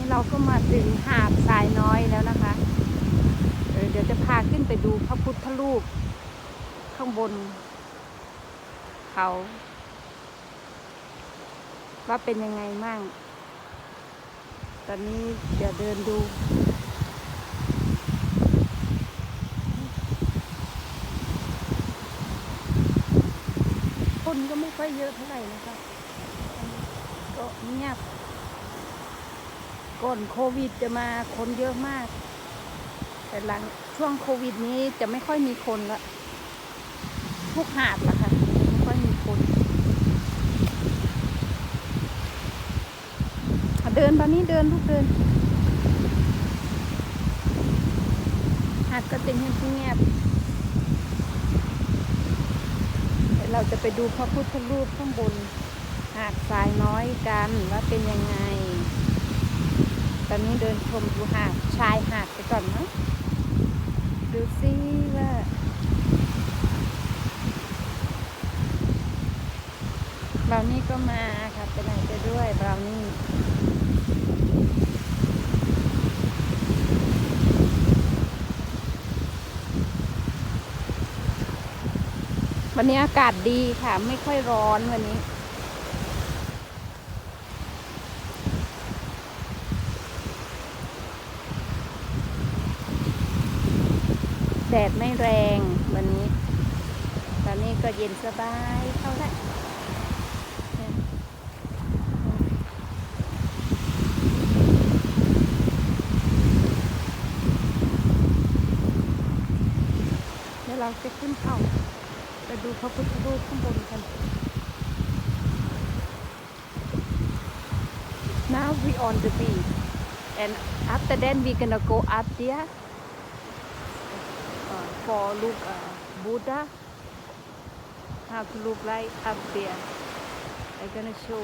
นี้เราก็มาถึงหาดทรายน้อยแล้วนะคะเเดี๋ยวจะพาขึ้นไปดูพระพุทธรูป ข้างบน เขา ว่าเป็นยังไงมั่ง ตอนนี้เดี๋ยวเดินดูคนก็ไม่ค่อยเยอะเท่าไหร่นะคะก็เงียบ ก่อนโควิดจะมาคนเยอะมาก แต่หลังช่วงโควิดนี้จะไม่ค่อยมีคนละทุกหาดละค่ะไม่ค่อยมีคน เดินตอนนี้เดินลูกเดิน หาดก็จะเงียบเงียบเดี๋ยวเราจะไปดูพระพุทธรูปข้างบนหาดทรายน้อยกันว่าเป็นยังไง ตอนนี้เดินชมดูหาดชายหาดไปก่อนนะดูซิว่าบราวนี่ก็มาค่ะไปไหนไปด้วยบราวนี่วันนี้อากาศดีค่ะ ไม่ค่อยร้อนวันนี้ แดดไม่แรงวันนี้ ตอนนี้ก็เย็นสบายเข้าแล้วเนี่ยเดี๋ยวเราจะขึ้นเขาไปดูพระพุทธรูปข้างบนกัน Now we on the beach and after that we gonna go up there for look uh, Buddha. How to look like up there. I'm gonna show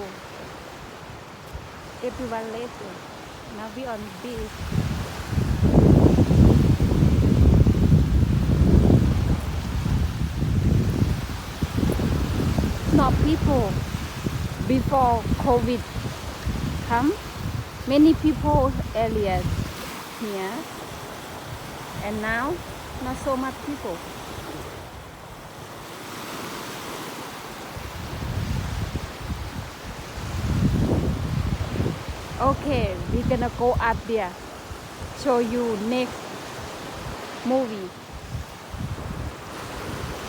everyone later. Now we on beach. Not people before COVID come. Many people earlier here. And now not so much people. Okay, we're gonna go up there. Show you next movie.